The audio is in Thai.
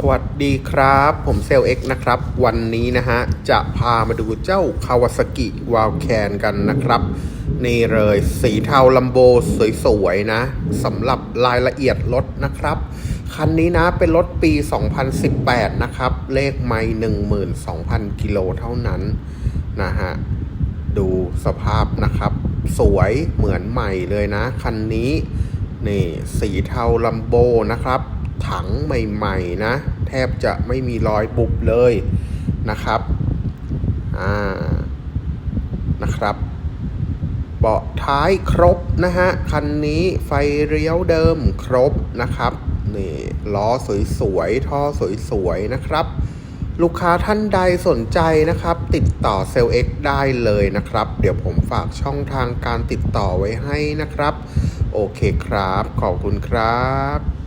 สวัสดีครับ ผมเซลเอ็กนะครับ วันนี้นะฮะ จะพามาดูเจ้าคาวาซากิวาลแคนกันนะครับ นี่เลยสีเทาลัมโบสวยๆนะสำหรับรายละเอียดรถนะครับ คันนี้นะเป็นรถปี 2018 นะครับ เลขไม่12,000 กิโลเท่านั้นนะฮะ ดูสภาพนะครับ สวยเหมือนใหม่เลยนะ คันนี้นี่สีเทาลัมโบนะครับ ถังใหม่ๆนะ แทบจะไม่มีรอยบุบเลยนะครับ อ่า นะครับเบาะท้ายครบนะฮะ คันนี้ไฟเลี้ยวเดิมครบนะครับ นี่ล้อสวยๆ ท่อสวยๆ นะครับ ลูกค้าท่านใดสนใจนะครับ ติดต่อเซลเอ็กได้เลยนะครับ เดี๋ยวผมฝากช่องทางการติดต่อไว้ให้นะครับ โอเคครับ ขอบคุณครับ